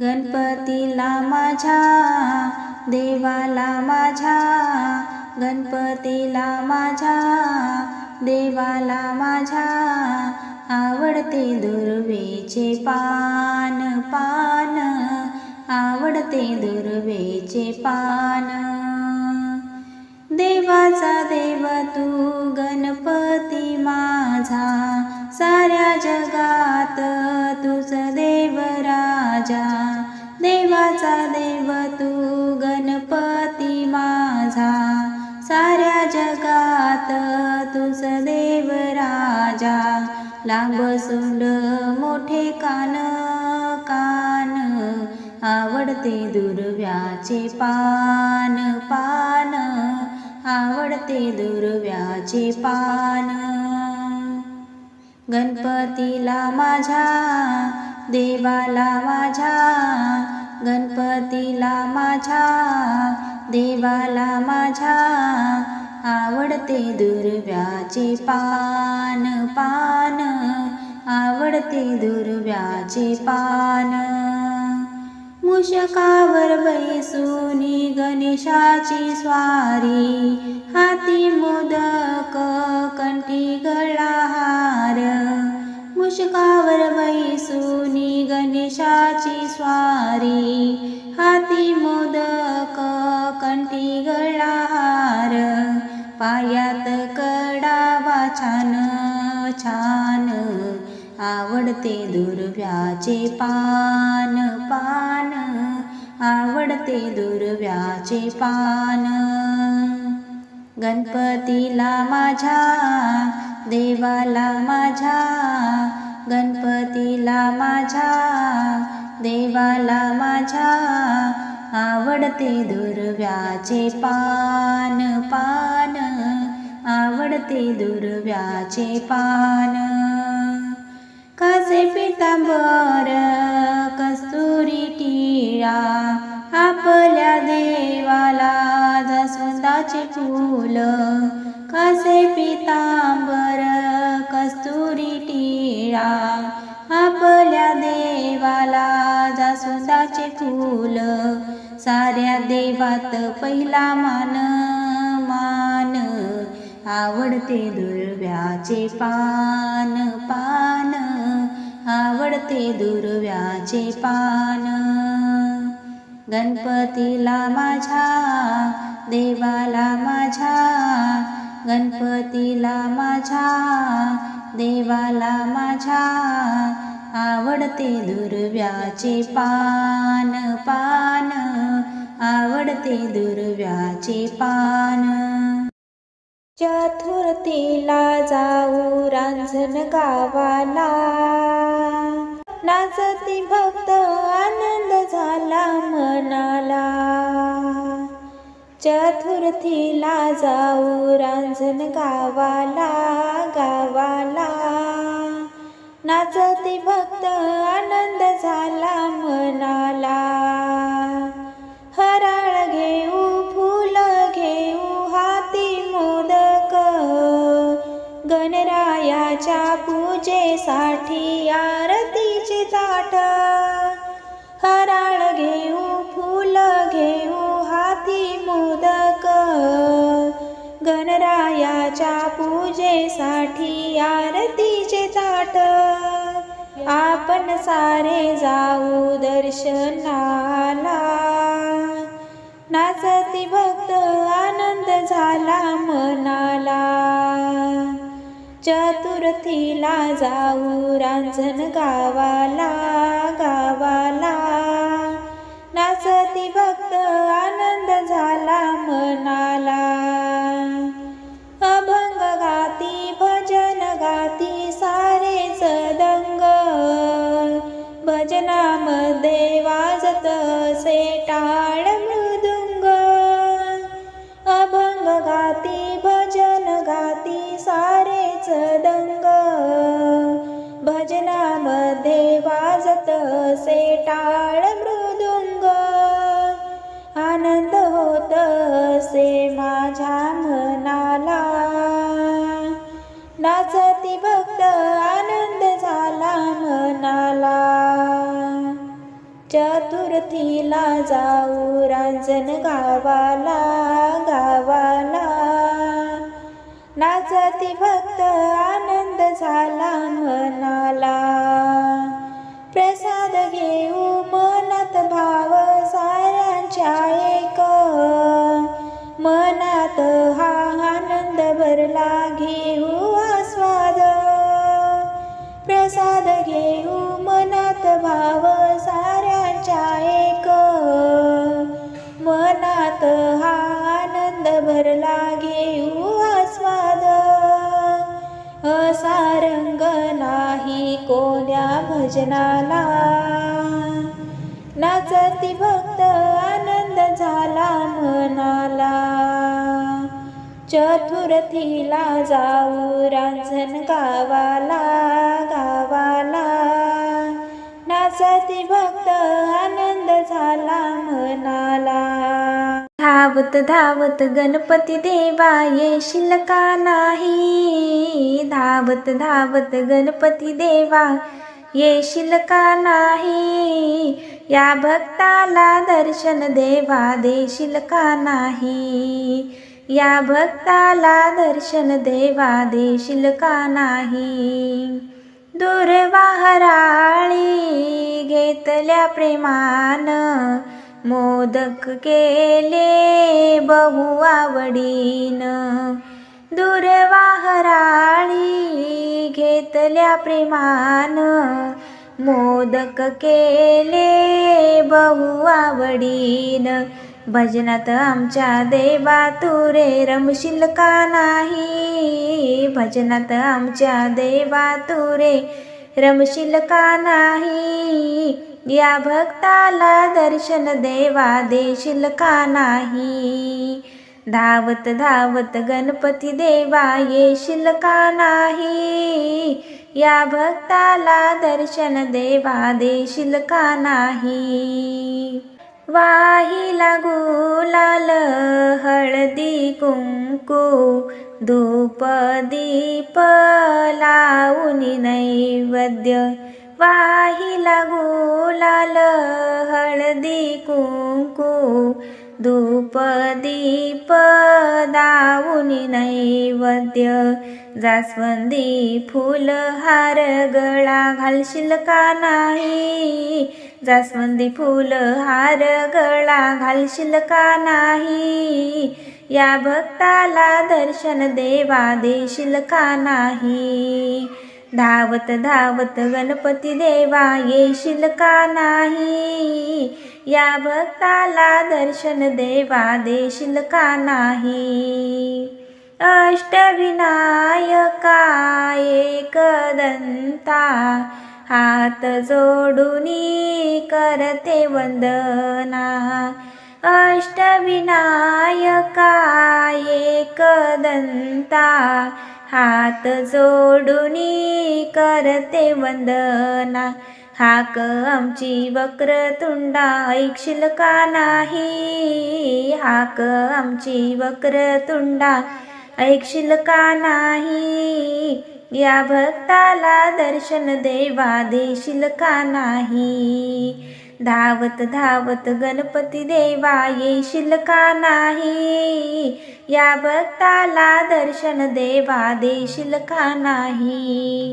गणपतीला माझ्या देवाला माझ्या गणपतीला माझ्या देवाला माझ्या आवडते दुर्वेचे पान पान आवडते दुर्वेचे पान. देवाचा देव तू गणपती माझा साऱ्या जगा लांब सोंड मोठे कान कान आवडते दुर्व्याचे पान पान आवडते दुर्व्याचे पान. गणपतीला माझ्या देवाला माझ्या गणपतीला माझ्या देवाला माझ्या आवडते दुर्व्याचे पान पान. आवडते दुर्व्याचे पान. मुशकावर बैसुनी गणेशाची स्वारी. हाती मोदक कंठी गळाहार. मुशकावर बैसुनी पान आवडते दुर्व्याचे पान पान आवडते दुर्व्याचे पान. गणपतीला माझ्या देवाला माझ्या गणपतीला माझ्या देवाला माझ्या आवडते दुर्व्याचे पान पान आवडते दुर्व्याचे पान. कासे पितांबर कस्तुरी टिळा आपल्या देवाला जास्वंदाचे फूल. कासे पितांबर कस्तुरी टिळा आपल्या देवाला जास्वंदाचे फूल. साऱ्या देवात पहिला मान मान आवडते दुर्व्याचे पान पान. आवडते दुर्व्याचे पान. गणपतीला माझ्या देवाला माझ्या गणपतीला माझ्या देवाला माझ्या. आवडते दुर्व्याचे पान पान. आवडते दुर्व्याचे पान. चतुर्थीला जाऊ रांझण गावाला. नाचती भक्त आनंद झाला मनाला. चतुर्थीला जाऊ रांझण गावाला गावाला. नाचती भक्त आनंद झाला मनाला. हराळ घेऊ फुल घेऊ हाती मोदक. गणरायाच्या पूजेसाठी आरती साठी आरतीचे ताट. आपण सारे जाऊ दर्शनाला. नाचती भक्त आनंद झाला मनाला. चतुर्थीला जाऊ रांझण गावाला गावाला. नाचती भक्त आनंद झाला मनाला. भजनामध्ये वाजत असे टाळ मृदुंग. अभंग गाती भजन गाती सारेच दंग. भजनामध्ये वाजत असे टाळ मृदुंग. आनंद होत असे माझ्या मनाला. नाचती भक्त आनंद झाला मनाला. चतुर्थीला जाऊ रांजण गावाला गावाला. नाचती भक्त आनंद झाला मनाला. प्रसाद घेऊ मनात भाव साऱ्यांच्या एक. कोण्या भजनाला? नाचती भक्त आनंद झाला मनाला. चतुर्थीला जाऊ रांझण गावाला गावाला. नाचती भक्त आनंद झाला मनाला. धावत धावत गणपती देवा येशील का नाही? धावत धावत गणपती देवा येशील का नाही? या भक्ताला दर्शन देवा देशील का नाही? या भक्ताला दर्शन देवा देशील का नाही? दुर्वाहराळी घेतल्या प्रेमान मोदक केले बहु आवडीन. दुर्वाहराळी घेतल्या प्रेमान. मोदक केले बहु आवडीन. भजनात आमच्या देवा तू रे रमशील का नाही? भजनात आमच्या देवा तू रे रमशील का नाही? या भक्ताला दर्शन देवा देशील का नाही? धावत धावत गणपती देवा येशील का नाही. या भक्ताला दर्शन देवा देशील का नाही. वाहिला गुलाल हळदी कुंकू धूप दीप लावून नैवेद्य. वाहिला गुलाल हळदी कुंकू धूप दीप दाऊनी नैवेद्य जास्वंदी फुल हार गळा घालशील का नाही? जास्वंदी फुल हार गळा घालशील का नाही? या भक्ताला दर्शन देवा देशील का नाही? धावत धावत गणपती देवा येशील का नाही? या भक्ताला दर्शन देवा देशील का नाही? अष्टविनायका एकदंता हात जोडून करते वंदना. अष्टविनायकाय एकदंता. हात जोडुनी करते वंदना. हाक आमची वक्रतुंडा ऐकशील का नाही. हाक आमची वक्रतुंडा ऐकशील का नाही. या भक्ताला दर्शन देवा देशील का नाही? धावत धावत गणपती देवा येशील का नाही? या भक्ताला दर्शन देवा देशील का नाही?